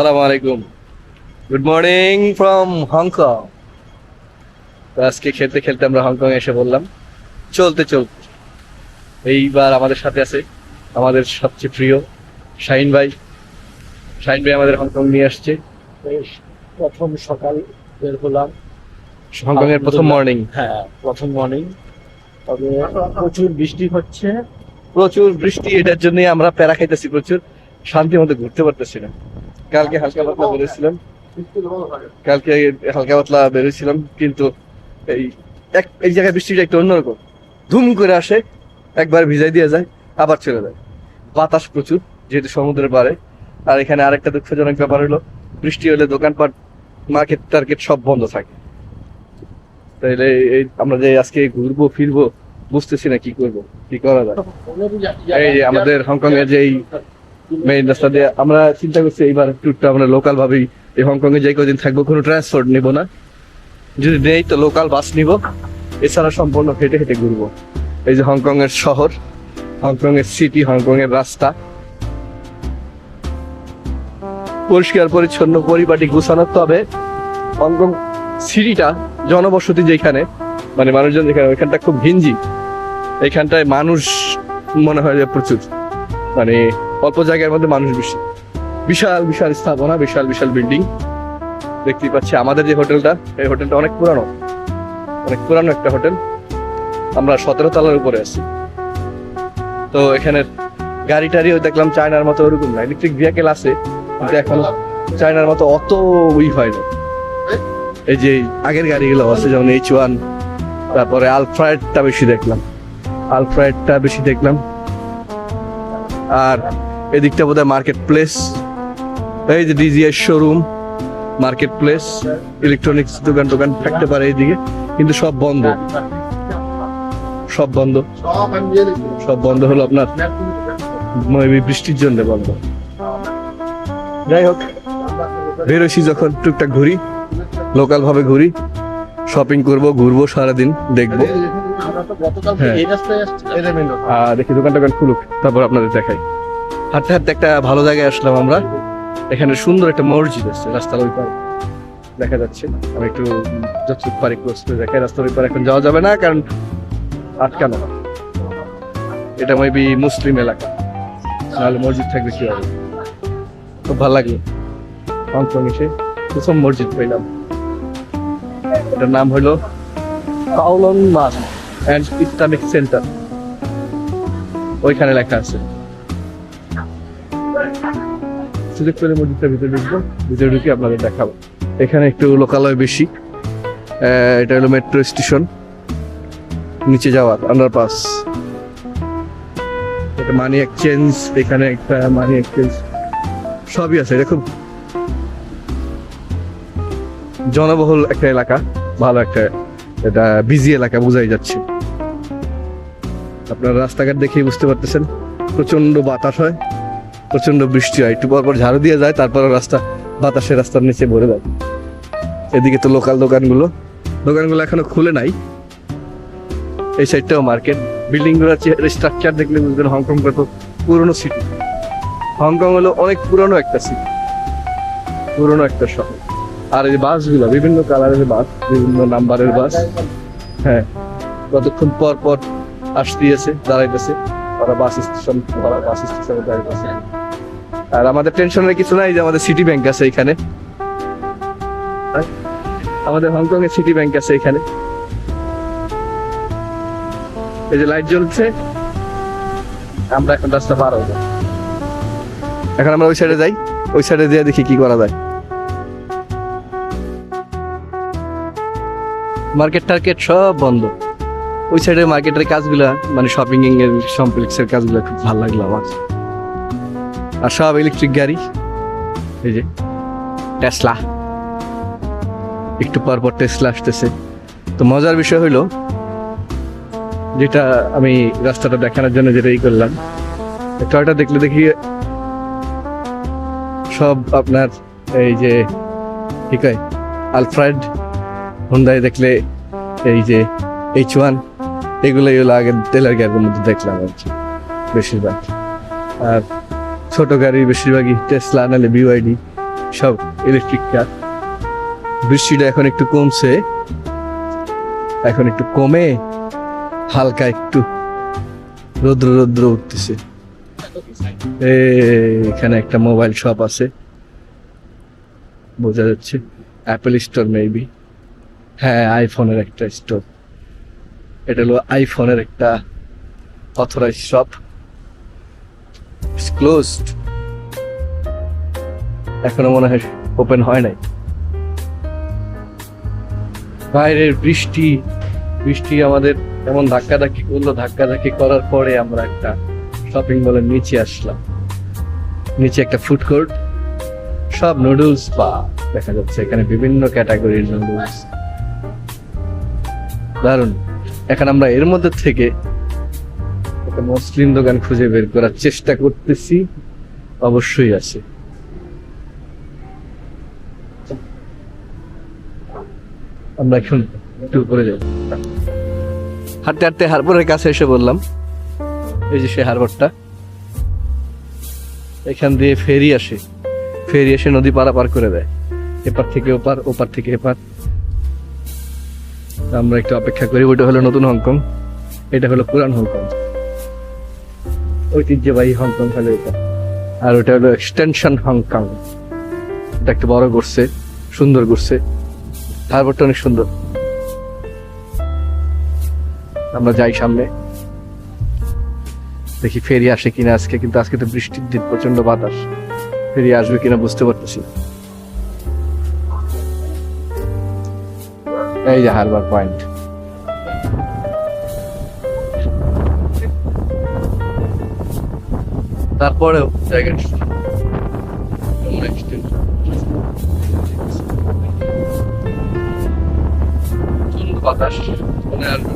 সালাম আলাইকুম। Good morning from Hong Kong তো আজকে খেলতে খেলতে আমরা হংকং এসে বললাম চলতে চলতে। এইবার আমাদের সাথে আছে আমাদের সবচেয়ে প্রিয় শাহিন ভাই। শাহিন ভাই আমাদের হংকং নিয়ে আসছে। প্রথম সকাল বের হলাম। হংকং এর প্রথম মর্নিং হ্যাঁ প্রথম মর্নিং তবে প্রচুর বৃষ্টি হচ্ছে। প্রচুর বৃষ্টি এটার জন্য আমরা প্যারা খাইতেছি প্রচুর। শান্তি মতো ঘুরতে পারতেছি না। কালকে হালকা পাতলা বেরোছিলাম কালকে হালকা পাতলা বেরোছিলাম কিন্তু এই এক এই জায়গায় বৃষ্টিটা একটু অন্যরকম। ধুম করে আসে একবার ভিজাই দিয়ে যায় আবার চলে যায়। বাতাস প্রচুর যেহেতু সমুদ্রের পারে আর এখানে আরেকটা দুঃখজনক ব্যাপার হলো বৃষ্টি হলে দোকানপাট মার্কেট টার্কেট সব বন্ধ থাকে। তাইলে এই আমরা যে আজকে ঘুরবো ফিরবো বুঝতেছি না কি করব কি করা যায়। এই আমাদের হংকং এর যে এই মেইন আমরা চিন্তা করছি এইবার ট্যুরটা আমরা লোকাল ভাবেই এই হংকং এ যাই কদিন থাকব, কোনো ট্রান্সপোর্ট নিব না। যদি নেই তো লোকাল বাস নিব, এছাড়া সম্পূর্ণ হেঁটে হেঁটে ঘুরবো। এই যে হংকং এর শহর হংকং এর সিটি হংকং এর রাস্তা। পরিষ্কার, পরিচ্ছন্ন, পরিপাটি গুছানো, তবে হংকং সিটিটা জনবসতি যেখানে মানে মানুষজন যেখানে, ওইখানটা খুব ঘিঞ্জি এইখানটায় মানুষ মনে হয় যে প্রচুর। মানে অল্প জায়গার মধ্যে মানুষ বেশি বিশাল বিশাল স্থাপনা, বিশাল বিশাল বিল্ডিং। দেখতেই পাচ্ছি আমাদের যে হোটেলটা, এই হোটেলটা অনেক পুরানো। অনেক পুরানো একটা হোটেল। আমরা সতেরো তলার উপরে আছি। তো এখানে গাড়ি টাড়িও দেখলাম চায়নার মতো ওরকম না। ইলেকট্রিক ভেহিকেল আছে, কিন্তু এখন চায়নার মতো অত উই হয় না। এই যে আগের গাড়িগুলো আছে, যেমন এইচ ওয়ান, তারপরে আলফ্রায়েডটা বেশি দেখলাম। আলফ্রায়েডটা বেশি দেখলাম। আর এদিকটা বোধহয় মার্কেট প্লেস এই যে DGS showroom market place electronics দোকান টোকান থাকতে পারে এইদিকে কিন্তু সব বন্ধ। সব বন্ধ। সব বন্ধ হলো আপনার বৃষ্টির জন্য বন্ধ। যাই হোক বেরোছি যখন টুকটাক ঘুরি লোকাল ভাবে ঘুরি শপিং করব ঘুরবো সারাদিন দেখব। হ্যাঁ। আর দেখি দোকান টোকান খুলুক তারপর আপনাদের দেখাই। হাঁটতে হাঁটতে একটা ভালো জায়গায় আসলাম আমরা। এখানে সুন্দর একটা মসজিদ আছে, রাস্তার ওই পারে। দেখা যাচ্ছে। আমি একটু যতটুকু পারি ক্লোজ করে দেখাই। রাস্তার ওই পারে এখন যাওয়া যাবে না, কারণ আটকানো। এটা মেবি মুসলিম এলাকা। নাহলে মসজিদ থাকবে কি হবে খুব ভালো লাগল। হংকং এসে প্রথম মসজিদ পেলাম এটার নাম হলো Kowloon mosque and Islamic centre. ওইখানে লেখা আছে। সুযোগ পেলে মসজিদটার ভিতরে ঢুকবো, ভিতরে ঢুকে আপনাদের দেখাবো। এখানে একটু লোকালয় বেশি। এটা হলো মেট্রো স্টেশন নিচে যাওয়ার আন্ডারপাস এটা মানি এক্সচেঞ্জ এখানে একটা মানি এক্সচেঞ্জ সবই আছে, এটা খুব জনবহুল একটা এলাকা, ভালো একটা এটা বিজি এলাকা, বোঝাই যাচ্ছে। আপনার রাস্তাঘাট দেখেই বুঝতে পারতেছেন প্রচণ্ড বাতাস হয়। প্রচণ্ড বৃষ্টি হয়। একটু পর পর ঝাড়ু দিয়ে যায়, তারপর রাস্তা, বাতাসের রাস্তার নিচে ভরে যায়। এদিকে তো লোকাল দোকানগুলো। দোকানগুলো এখনও খুলে নাই। এই সাইডটাও মার্কেট বিল্ডিংগুলোর স্ট্রাকচার দেখলে বুঝবেন হংকং কত পুরনো সিটি হংকং হলো অনেক পুরনো একটা সিটি পুরনো একটা শহর। আর এই বাস বাসগুলো, বিভিন্ন কালারের বাস, বিভিন্ন নাম্বারের বাস। হ্যাঁ কতক্ষণ পর পর আসতেছে দাঁড়াইতেছে। ওরা বাস স্টেশন ওরা বাস স্টেশনে দাঁড়াইতেছে আর আমাদের টেনশনের কিছু নাই যে আমাদের সিটি ব্যাংক আছে এখানে। আমাদের হংকং এর সিটি ব্যাংক আছে এখানে। এই যে লাইট জ্বলছে, আমরা এখন রাস্তা পার হব। এখন আমরা ওই সাইডে যাই, ওই সাইডে দিয়ে দেখি কি করা যায়। মার্কেট টার্কেট সব বন্ধ। ওই সাইডে মার্কেটের কাজগুলা মানে শপিং এর কমপ্লেক্সের কাজগুলো খুব ভালো লাগল আমার। আর সব ইলেকট্রিক গাড়ি। এই যে টেসলা একটু পর পর টেসলা আসতেছে। তো মজার বিষয় হলো যেটা আমি রাস্তাটা দেখানোর জন্য যেটা ই করলাম টয়টা দেখলে দেখি সব আপনার এই যে ঠিক আছে আলফ্রেড হুন্ডাই দেখলে এই যে এইচ ওয়ান এগুলোই হলো আগে তেলের গাড়ির মধ্যে দেখলাম আর কি, বেশিরভাগ। আর ছোট গাড়ি বেশিরভাগই টেসলা নাহলে বিওয়াইডি সব ইলেকট্রিক কার বৃষ্টিটা এখন একটু কমছে। এখন একটু কমে, হালকা একটু রৌদ্র রৌদ্র উঠতেছে। এখানে একটা মোবাইল শপ আছে। বোঝা যাচ্ছে অ্যাপেল স্টোর মেবি হ্যাঁ আইফোনের একটা স্টোর এটা হলো আইফোনের একটা অথরাইজ শপ ক্লোজড এখনও মনে হয় ওপেন হয় নাই। বাইরের বৃষ্টি বৃষ্টি আমাদের এমন করল করার পরে আমরা একটা শপিং মলের নিচে আসলাম। নিচে একটা ফুড কোর্ট সব নুডলস বা দেখা যাচ্ছে এখানে বিভিন্ন ক্যাটাগরির নুডলস দারুণ। এখন আমরা এর মধ্যে থেকে একটা মুসলিম দোকান খুঁজে বের করার চেষ্টা করতেছি। অবশ্যই আছে। আমরা এখন একটু উপরে যাই। হাঁটতে হাঁটতে হারবারের কাছে এসে বললাম, এই যে সে হারবারটা। এখান দিয়ে ফেরি আসে। ফেরি এসে নদী পারাপার করে দেয়। এপার থেকে ওপার ওপার থেকে এপার। আমরা একটু অপেক্ষা করি, ওইটা হলো নতুন হংকং। এটা হলো পুরান হংকং। ঐতিহ্যবাহী হংকং হলো এটা। আর ওটা হলো এক্সটেনশন হংকং এটা একটু বড় করছে সুন্দর করছে হারবারটা অনেক সুন্দর। আমরা যাই সামনে। দেখি ফেরি আসে কিনা আজকে, কিন্তু আজকে তো বৃষ্টির দিন প্রচণ্ড বাতাস। ফেরি আসবে কিনা বুঝতে পারতেছি এই যে হারবার পয়েন্ট। তারপরেও জায়গাটা বাতাস মনে আসবে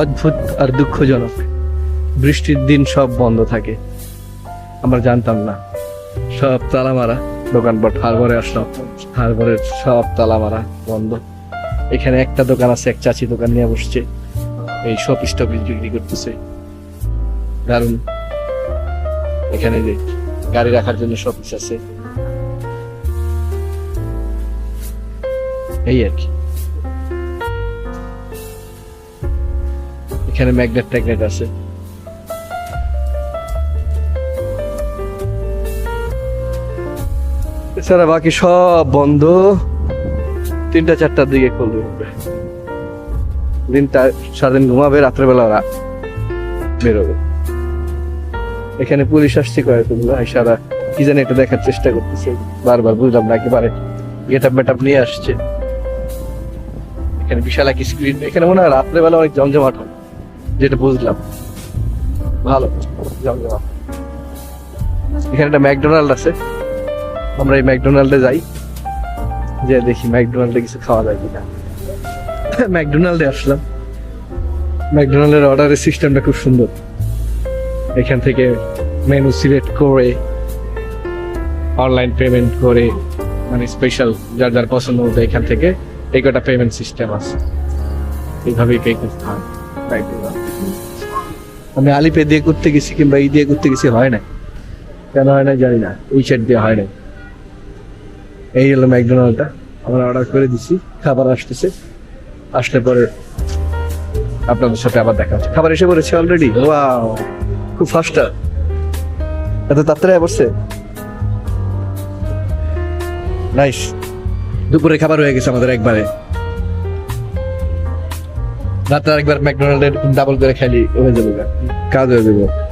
অদ্ভুত আর দুঃখজনক। বৃষ্টির দিন সব বন্ধ থাকে। আমরা জানতাম না। সব তালা মারা দোকানপাট হারবারে আসলাম। হারবারের সব তালা মারা বন্ধ। এখানে একটা দোকান আছে, এক চাচি দোকান নিয়ে বসছে। এই সব স্টপেজ বিক্রি করতেছে। দারুণ এখানে যে গাড়ি রাখার জন্য শপিস আছে। এই আর কি। এখানে ম্যাগনেট ট্যাগনেট আছে। এছাড়া বাকি সব বন্ধ। তিনটা, চারটার দিকে খুলবে দিনটা সারাদিন ঘুমাবে, রাত্রেবেলা ওরা বেরোবে। এখানে পুলিশ আসছে কয়েকগুলো সারা। কি জানি এটা দেখার চেষ্টা করতেছে। বারবার বুঝলাম না, একেবারে গেট আপ নিয়ে আসছে। এখানে বিশাল এক স্ক্রিন এখানে মনে হয় রাত্রেবেলা অনেক জমজমাট হয়, যেটা বুঝলাম। ভালো, জমজমাট। এখানে একটা ম্যাকডোনাল্ড আছে। আমরা এই ম্যাকডোনাল্ডে যাই। যে দেখি ম্যাকডোনাল্ডে কিছু খাওয়া যায় কিনা। ম্যাকডোনাল্ডে আসলাম। ম্যাকডোনাল্ডের অর্ডারের সিস্টেমটা খুব সুন্দর। এখান থেকে মেনু সিলেক্ট করে, অনলাইন পেমেন্ট করে মানে স্পেশাল যার যার পছন্দ মতো এখান থেকে এই কটা পেমেন্ট সিস্টেম আছে। এইভাবেই পে করতে হয়। আমি আলিপে দিয়ে করতে গেছি কিংবা ই দিয়ে করতে গেছি, হয় না কেন হয় না জানি না। সাইড দিয়ে হয় না এই হলো ম্যাকডোনাল্ডটা। আমরা অর্ডার করে দিছি, খাবার আসতেছে। আসলে পরে আপনাদের সাথে আবার দেখা হচ্ছে। খাবার এসে পড়েছে অলরেডি ওয়াও খুব ফাস্টার এত তাড়াতাড়ি পড়ছে? নাইস দুপুরে খাবার হয়ে গেছে আমাদের একবারে। রাতে আরেকবার ম্যাকডোনাল্ডের ডাবল করে খাইলি হয়ে যাবে। কাজ হয়ে যাবে।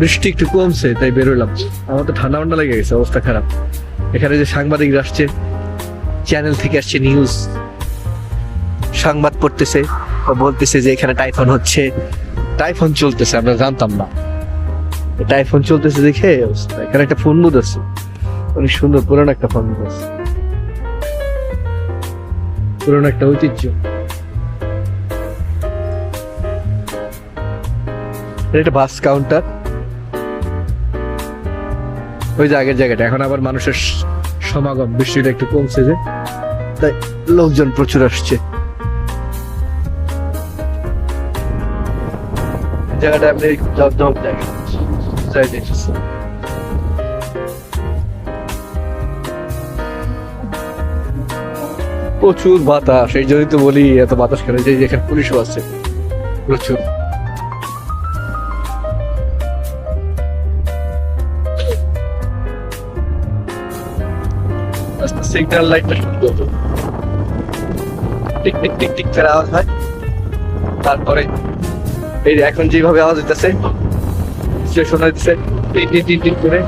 বৃষ্টি একটু কমছে, তাই বেরোলাম আমার তো ঠান্ডা ঠান্ডা লেগে গেছে, অবস্থা খারাপ। এখানে যে সাংবাদিকরা আসছে চ্যানেল থেকে আসছে নিউজ সংবাদ পড়তেছে বলতেছে যে এখানে টাইফন হচ্ছে। টাইফন চলতেছে, আমরা জানতাম না। টাইফন চলতেছে দেখে এখানে একটা ফোন বুথ আছে। অনেক সুন্দর, পুরানো একটা ফোন বুথ আছে। পুরানো একটা ঐতিহ্য। এটা বাস কাউন্টার ওই যে আগের জায়গাটা, এখন আবার মানুষের সমাগম, বৃষ্টিটা একটু কমছে যে। তাই লোকজন প্রচুর আসছে। প্রচুর বাতাস, এই জন্যই তো বলি, এত বাতাস কেন? যে এখানে পুলিশও আছে, প্রচুর। সিগন্যাল লাইটটা সুন্দর টিক টিক টিক টিক করে আওয়াজ হয়। তারপরে এই এখন যেভাবে আওয়াজ হইতেছে স্টেশন হইতেছে, টিক টিক টিক টিক করে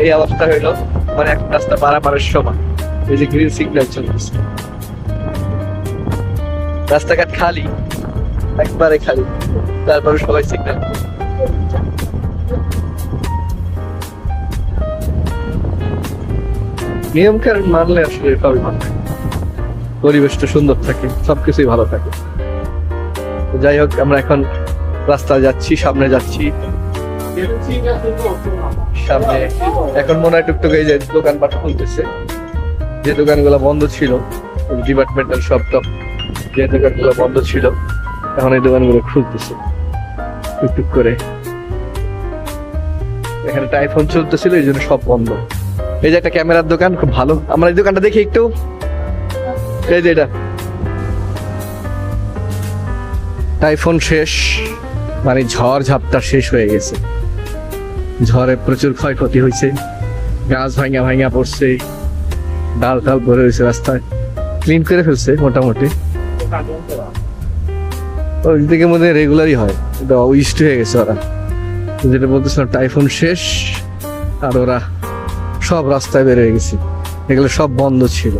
এই আওয়াজটা হইল। মানে এক রাস্তা পারাপারের সময় এই যে গ্রিন সিগন্যাল চলতেছে। রাস্তাঘাট খালি, একবারে খালি। তারপরে সবাই সিগন্যাল নিয়ম কারণ মানলে আসলে সবই ভালো পরিবেশটা সুন্দর থাকে, সবকিছুই ভালো থাকে। যাই হোক, আমরা এখন রাস্তায় যাচ্ছি, সামনে যাচ্ছি। সামনে এখন মনে হয় টুকটুক এই যে দোকানপাট খুলতেছে, যে দোকানগুলো বন্ধ ছিল ডিপার্টমেন্টাল শপ টপ, যে দোকানগুলো বন্ধ ছিল, এখন এই দোকানগুলো খুলতেছে। টুকটুক করে। এখানে টাইফোন চলতেছিল, এই জন্য সব বন্ধ। এই যে একটা ক্যামেরার দোকান, খুব ভালো। আমরা এই দোকানটা দেখি একটু। এই যে এটা। টাইফোন শেষ। মানে ঝড় ঝাপটা শেষ হয়ে গেছে। ঝড়ে প্রচুর ক্ষয়ক্ষতি হয়েছে। গাছ ভাঙা ভাঙা পড়ছে। ডাল টাল ভরে হয়েছে রাস্তায়। ক্লিন করে ফেলছে, মোটামুটি। ওই দিকে মধ্যে রেগুলারই হয়। এটা উইস্ট হয়ে গেছে ওরা। যেটা বলতেছিলাম, টাইফুন শেষ। আর ওরা সব রাস্তায় বের হয়ে গেছে। এগুলো সব বন্ধ ছিল।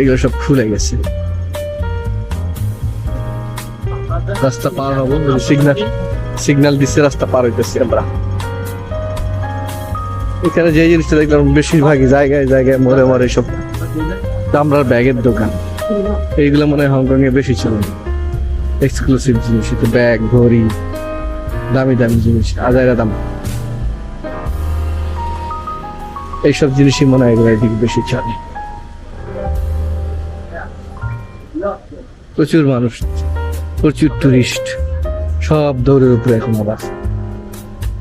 এগুলো সব খুলে গেছে। রাস্তা পার হব সিগন্যাল সিগন্যাল দিচ্ছে রাস্তা পার হইতেছি আমরা। এখানে যে জিনিসটা দেখলাম, বেশিরভাগই জায়গায় জায়গায় মরে মরে সব চামড়ার ব্যাগের দোকান। এইগুলো মনে হয় হংকং এ বেশি ছিল এক্সক্লুসিভ জিনিস ব্যাগ, ঘড়ি, দামি দামি জিনিস আজাইরা দাম। এইসব জিনিসই মনে হয় এগুলো বেশি চলে প্রচুর মানুষ, প্রচুর টুরিস্ট সব দৌড়ের উপরে এখন আবার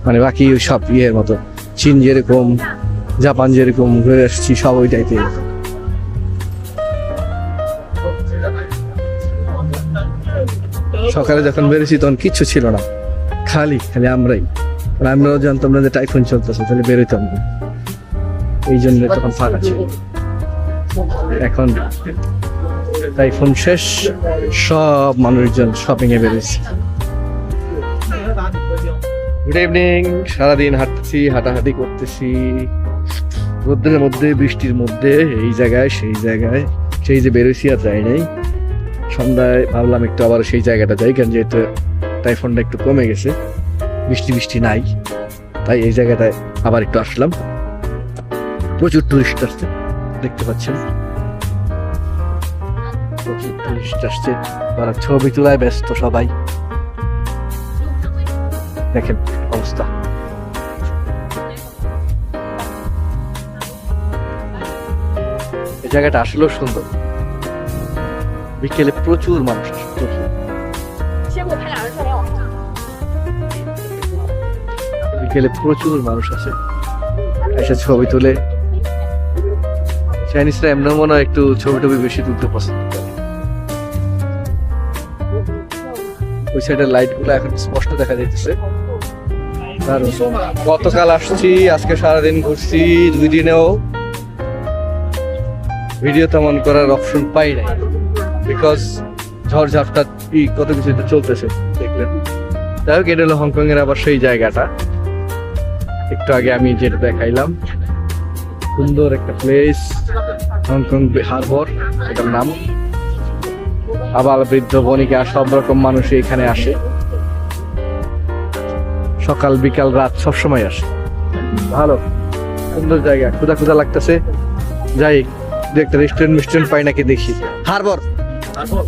মানে বাকি ওই সব ইয়ের মতো, চীন যেরকম, জাপান যেরকম, ঘুরে আসছি, সব ওই টাইপের সকালে যখন বেরোছি তখন কিচ্ছু ছিল না। খালি খালি আমরাই। আর আমরাও জানতাম না যে টাইফুন চলতেছে, তাহলে বেরোতাম না। এই জন্য তখন ফাঁকা ছিল এখন টাইফুন শেষ, সব মানুষজন শপিং এ বেরোচ্ছে গুড ইভিনিং সারাদিন হাঁটতেছি, হাঁটাহাঁটি করতেছি। রোদ্রের মধ্যে, বৃষ্টির মধ্যে, এই জায়গায়, সেই জায়গায়। সেই যে বেরোছি আর যাই নাই। সন্ধ্যায় ভাবলাম একটু আবার সেই জায়গাটা যাই, কারণ যেহেতু টাইফনটা একটু কমে গেছে, বৃষ্টি বৃষ্টি নাই। তাই এই জায়গাটায় আবার একটু আসলাম। প্রচুর টুরিস্ট আসছে, দেখতে পাচ্ছেন। প্রচুর টুরিস্ট আসছে। তারা ছবি তোলায় ব্যস্ত সবাই। দেখেন অবস্থা। এই জায়গাটা আসলেও সুন্দর। বিকেলে প্রচুর মানুষ আসে বিকেলে প্রচুর মানুষ আসে। এসে ছবি তুলে চাইনিজরা এমন মনে হয় একটু ছবি টবি বেশি তুলতে পছন্দ করে। ওই সাইডের লাইটগুলো এখন স্পষ্ট দেখা যাইতেছে। গতকাল আসছি, আজকে সারাদিন ঘুরছি, দুই দিনেও ভিডিও তেমন করার অপশন পাই নাই। বিকজ ঝড় ঝাপটা কত কিছু চলতেছে, দেখলেন। যাই হোক, এটা হলো হংকং এর আবার সেই জায়গাটা। একটু আগে আমি যেটা দেখাইলাম। সুন্দর একটা প্লেস হংকং হারবর এটার নাম। আবার বৃদ্ধ বণিকা সব রকম মানুষ এখানে আসে। সকাল বিকাল রাত সব সময় আসে। ভালো সুন্দর জায়গা ক্ষুদা ক্ষুদা লাগতেছে। যাই একটা রেস্টুরেন্ট মিস্টুরেন্ট পাই নাকি দেখি। হারবর হারবর